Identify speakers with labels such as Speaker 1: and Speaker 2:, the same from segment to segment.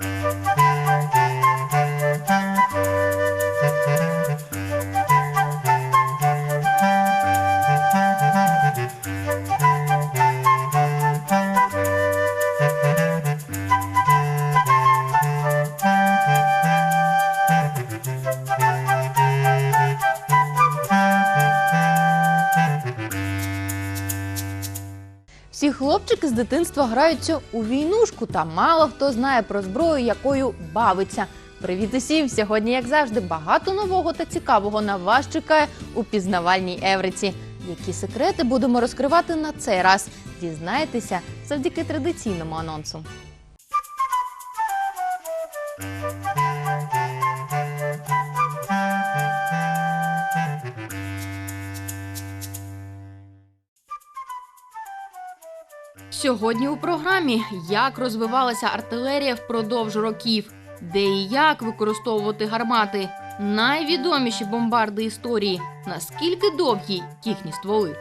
Speaker 1: Música Всі хлопчики з дитинства граються у війнушку, та мало хто знає про зброю, якою бавиться. Привіт усім! Сьогодні, як завжди, багато нового та цікавого на вас чекає у пізнавальній Евриці. Які секрети будемо розкривати на цей раз? Дізнаєтеся завдяки традиційному анонсу. Сьогодні у програмі. Як розвивалася артилерія впродовж років, де і як використовувати гармати, найвідоміші бомбарди історії, наскільки довгі їхні стволи.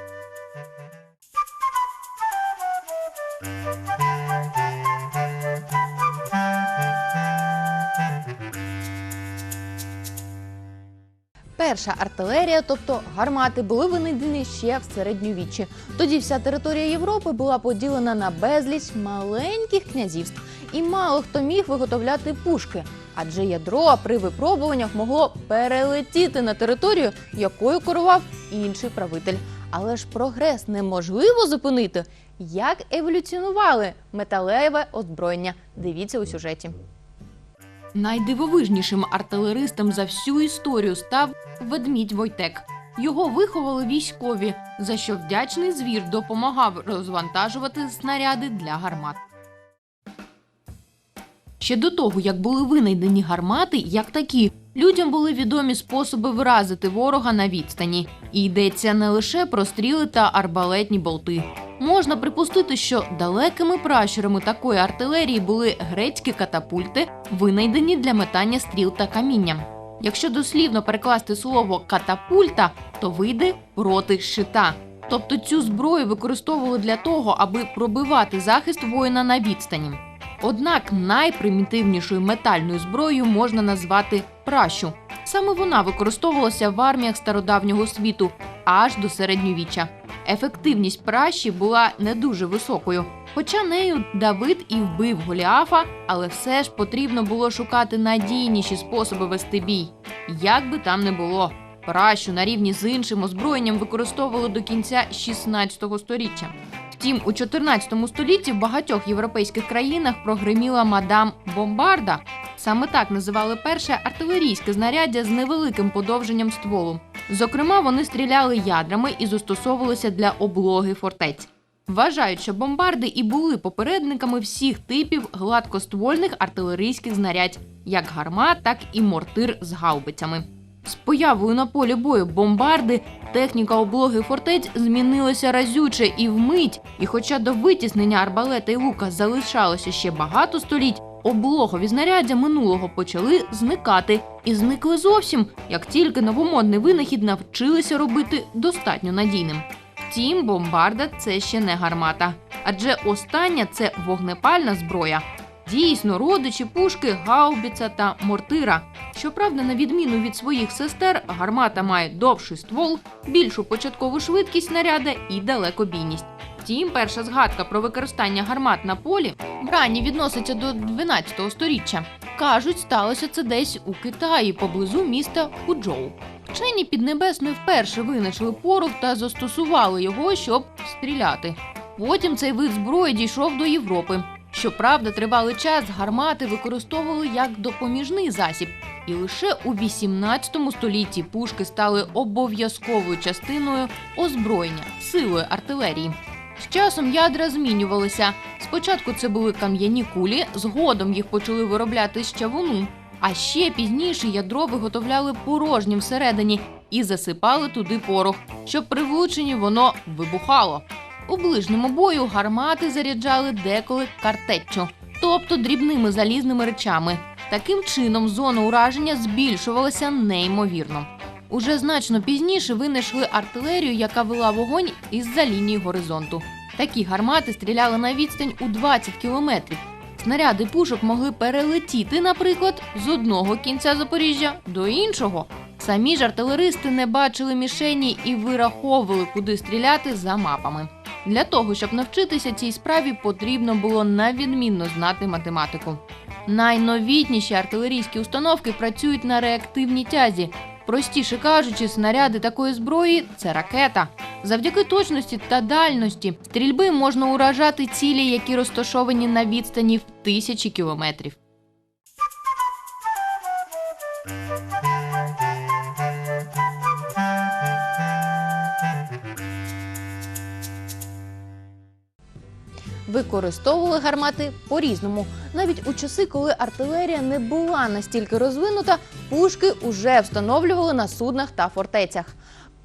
Speaker 1: Перша артилерія, тобто гармати, були винайдені ще в середньовіччі. Тоді вся територія Європи була поділена на безліч маленьких князівств, і мало хто міг виготовляти пушки. Адже ядро при випробуваннях могло перелетіти на територію, якою керував інший правитель. Але ж прогрес неможливо зупинити. Як еволюціонували металеве озброєння? Дивіться у сюжеті. Найдивовижнішим артилеристом за всю історію став ведмідь Войтек. Його виховали військові, за що вдячний звір допомагав розвантажувати снаряди для гармат. Ще до того, як були винайдені гармати, як такі, людям були відомі способи вразити ворога на відстані. І йдеться не лише про стріли та арбалетні болти. Можна припустити, що далекими пращурами такої артилерії були грецькі катапульти, винайдені для метання стріл та каміння. Якщо дослівно перекласти слово катапульта, то вийде проти щита. Тобто цю зброю використовували для того, аби пробивати захист воїна на відстані. Однак найпримітивнішою метальною зброєю можна назвати пращу. Саме вона використовувалася в арміях стародавнього світу аж до середньовіччя. Ефективність пращі була не дуже високою. Хоча нею Давид і вбив Голіафа, але все ж потрібно було шукати надійніші способи вести бій. Як би там не було, пращу на рівні з іншим озброєнням використовували до кінця 16 століття. Втім, у 14 столітті в багатьох європейських країнах прогриміла мадам Бомбарда. Саме так називали перше артилерійське знаряддя з невеликим подовженням стволу. Зокрема, вони стріляли ядрами і застосовувалися для облоги фортець. Вважають, що бомбарди і були попередниками всіх типів гладкоствольних артилерійських знарядь, як гармат, так і мортир з гаубицями. З появою на полі бою бомбарди техніка облоги фортець змінилася разюче і вмить. І хоча до витіснення арбалета і лука залишалося ще багато століть, облогові знаряддя минулого почали зникати і зникли зовсім, як тільки новомодний винахід навчилися робити достатньо надійним. Втім, бомбарда це ще не гармата, адже остання це вогнепальна зброя. Дійсно, родичі пушки, гаубіца та мортира. Щоправда, на відміну від своїх сестер, гармата має довший ствол, більшу початкову швидкість снаряда і далекобійність. Втім, перша згадка про використання гармат на полі в ранні відноситься до 12 століття. Кажуть, сталося це десь у Китаї поблизу міста Худжоу. Вчені Піднебесної вперше винайшли порох та застосували його, щоб стріляти. Потім цей вид зброї дійшов до Європи. Щоправда, тривалий час гармати використовували як допоміжний засіб, і лише у 18 столітті пушки стали обов'язковою частиною озброєння силою артилерії. З часом ядра змінювалися. Спочатку це були кам'яні кулі, згодом їх почали виробляти з чавуну. А ще пізніше ядро виготовляли порожнім всередині і засипали туди порох, щоб при влученні воно вибухало. У ближньому бою гармати заряджали деколи картеччю, тобто дрібними залізними речами. Таким чином зона ураження збільшувалася неймовірно. Уже значно пізніше винайшли артилерію, яка вела вогонь із-за лінії горизонту. Такі гармати стріляли на відстань у 20 кілометрів. Снаряди пушок могли перелетіти, наприклад, з одного кінця Запоріжжя до іншого. Самі ж артилеристи не бачили мішені і вираховували, куди стріляти за мапами. Для того, щоб навчитися цій справі, потрібно було навідмінно знати математику. Найновітніші артилерійські установки працюють на реактивній тязі. Простіше кажучи, снаряди такої зброї це ракета. Завдяки точності та дальності стрільби можна уражати цілі, які розташовані на відстані в тисячі кілометрів. Використовували гармати по-різному. Навіть у часи, коли артилерія не була настільки розвинута, пушки уже встановлювали на суднах та фортецях.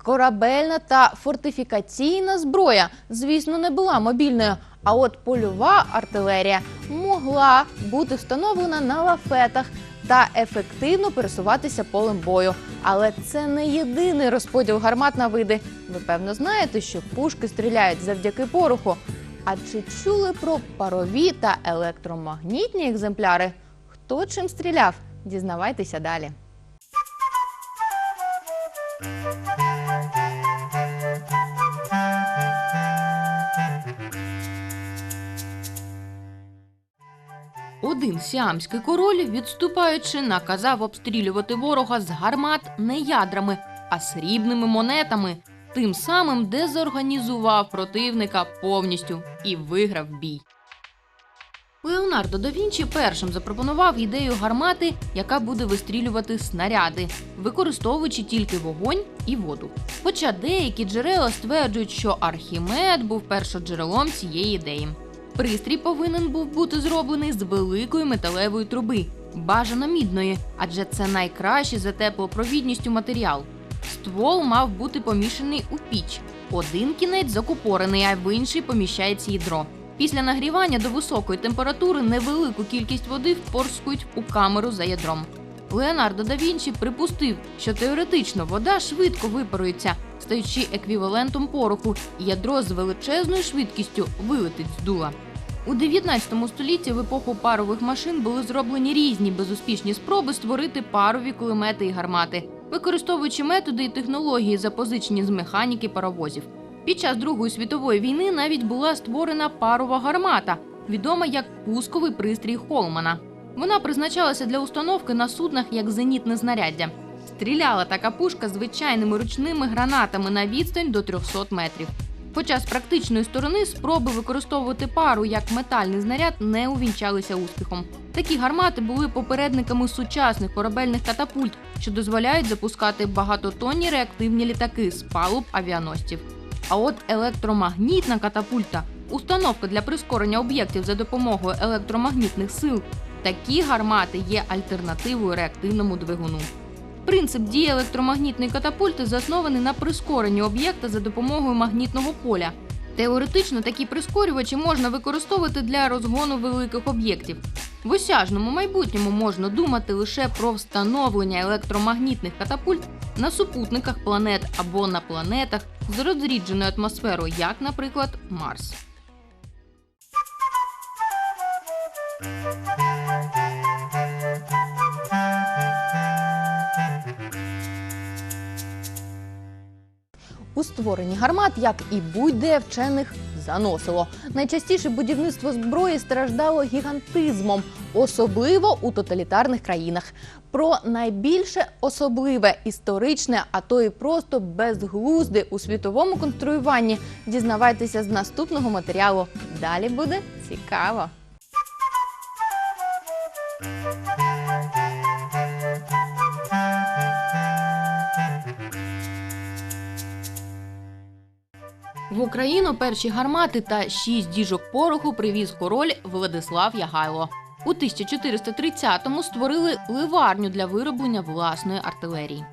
Speaker 1: Корабельна та фортифікаційна зброя, звісно, не була мобільною. А от польова артилерія могла бути встановлена на лафетах та ефективно пересуватися полем бою. Але це не єдиний розподіл гармат на види. Ви певно знаєте, що пушки стріляють завдяки пороху. А чи чули про парові та електромагнітні екземпляри? Хто чим стріляв? Дізнавайтеся далі. Один сіамський король, відступаючи, наказав обстрілювати ворога з гармат не ядрами, а срібними монетами, тим самим дезорганізував противника повністю і виграв бій. Леонардо да Вінчі першим запропонував ідею гармати, яка буде вистрілювати снаряди, використовуючи тільки вогонь і воду. Хоча деякі джерела стверджують, що Архімед був першоджерелом цієї ідеї. Пристрій повинен був бути зроблений з великої металевої труби, бажано мідної, адже це найкращий за теплопровідністю матеріал. Ствол мав бути помішаний у піч. Один кінець закупорений, а в інший поміщається ядро. Після нагрівання до високої температури невелику кількість води впорскують у камеру за ядром. Леонардо да Вінчі припустив, що теоретично вода швидко випарується, стаючи еквівалентом пороху, і ядро з величезною швидкістю вилетить з дула. У 19 столітті в епоху парових машин були зроблені різні безуспішні спроби створити парові кулемети і гармати, використовуючи методи і технології, запозичені з механіки паровозів. Під час Другої світової війни навіть була створена парова гармата, відома як пусковий пристрій Холмана. Вона призначалася для установки на суднах як зенітне знаряддя. Стріляла така пушка звичайними ручними гранатами на відстань до 300 метрів. Хоча з практичної сторони спроби використовувати пару як метальний знаряд не увінчалися успіхом. Такі гармати були попередниками сучасних корабельних катапульт, що дозволяють запускати багатотонні реактивні літаки з палуб авіаносців. А от електромагнітна катапульта установка для прискорення об'єктів за допомогою електромагнітних сил. Такі гармати є альтернативою реактивному двигуну. Принцип дії електромагнітної катапульти заснований на прискоренні об'єкта за допомогою магнітного поля. Теоретично такі прискорювачі можна використовувати для розгону великих об'єктів. В осяжному майбутньому можна думати лише про встановлення електромагнітних катапульт на супутниках планет або на планетах з розрідженою атмосферою, як, наприклад, Марс. У створенні гармат, як і будь-де вчених, заносило. Найчастіше будівництво зброї страждало гігантизмом, особливо у тоталітарних країнах. Про найбільше особливе, історичне, а то і просто безглузде у світовому конструюванні дізнавайтеся з наступного матеріалу. Далі буде цікаво. В Україну перші гармати та шість діжок пороху привіз король Владислав Ягайло. У 1430-му створили ливарню для вироблення власної артилерії.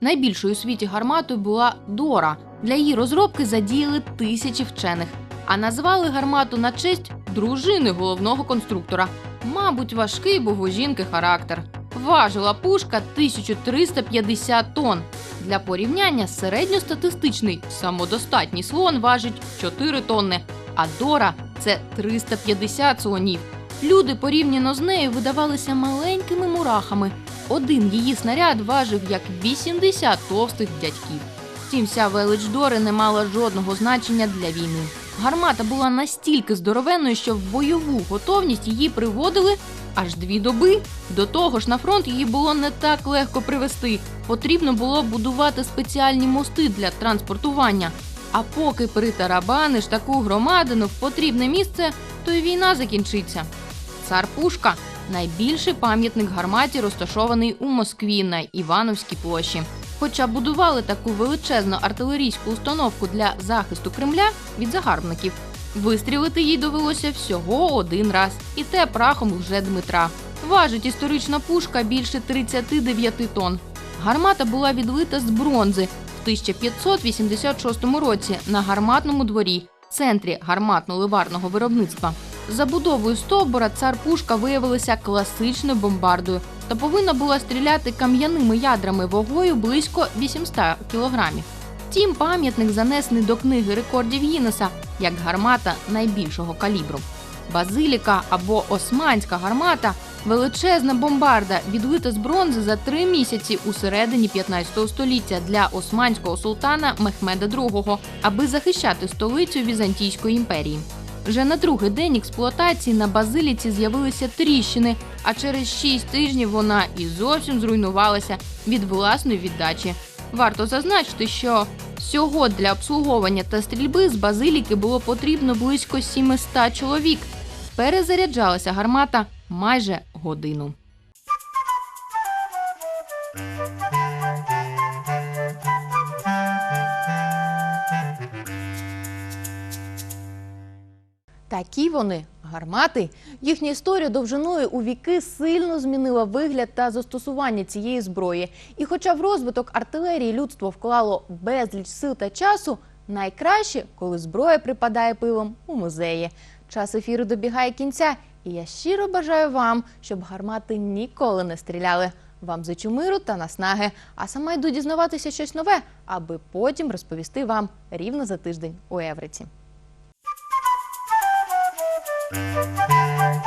Speaker 1: Найбільшою у світі гарматою була Дора. Для її розробки задіяли тисячі вчених, а назвали гармату на честь дружини головного конструктора. Мабуть, важкий був у жінки характер. Важила пушка 1350 тонн. Для порівняння середньостатистичний самодостатній слон важить 4 тонни, а Дора це 350 слонів. Люди порівняно з нею видавалися маленькими мурахами. Один її снаряд важив як 80 товстих дядьків. Втім, вся велич Дори не мала жодного значення для війни. Гармата була настільки здоровенною, що в бойову готовність її приводили аж дві доби. До того ж, на фронт її було не так легко привезти. Потрібно було будувати спеціальні мости для транспортування. А поки притарабаниш таку громадину в потрібне місце, то й війна закінчиться. Цар Пушка найбільший пам'ятник гарматі, розташований у Москві на Івановській площі. Хоча будували таку величезну артилерійську установку для захисту Кремля від загарбників, вистрілити їй довелося всього один раз, і те прахом лже Дмитра. Важить історична пушка більше 39 тонн. Гармата була відлита з бронзи в 1586 році на гарматному дворі, центрі гарматно-ливарного виробництва. Забудовою стовбура цар пушка виявилася класичною бомбардою та повинна була стріляти кам'яними ядрами вагою близько 800 кілограмів. Втім, пам'ятник занесений до книги рекордів Гіннеса як гармата найбільшого калібру. Базиліка або османська гармата величезна бомбарда, відлита з бронзи за три місяці у середині 15 століття для османського султана Мехмеда II, аби захищати столицю Візантійської імперії. Вже на другий день експлуатації на базиліці з'явилися тріщини, а через шість тижнів вона і зовсім зруйнувалася від власної віддачі. Варто зазначити, що всього для обслуговування та стрільби з базиліки було потрібно близько 700 чоловік. Перезаряджалася гармата майже годину. Такі вони гармати. Їхня історія довжиною у віки сильно змінила вигляд та застосування цієї зброї. І хоча в розвиток артилерії людство вклало безліч сил та часу, найкраще, коли зброя припадає пилом у музеї. Час ефіру добігає кінця, і я щиро бажаю вам, щоб гармати ніколи не стріляли. Вам зичу миру та наснаги, а сама йду дізнаватися щось нове, аби потім розповісти вам рівно за тиждень у Евриці.
Speaker 2: Música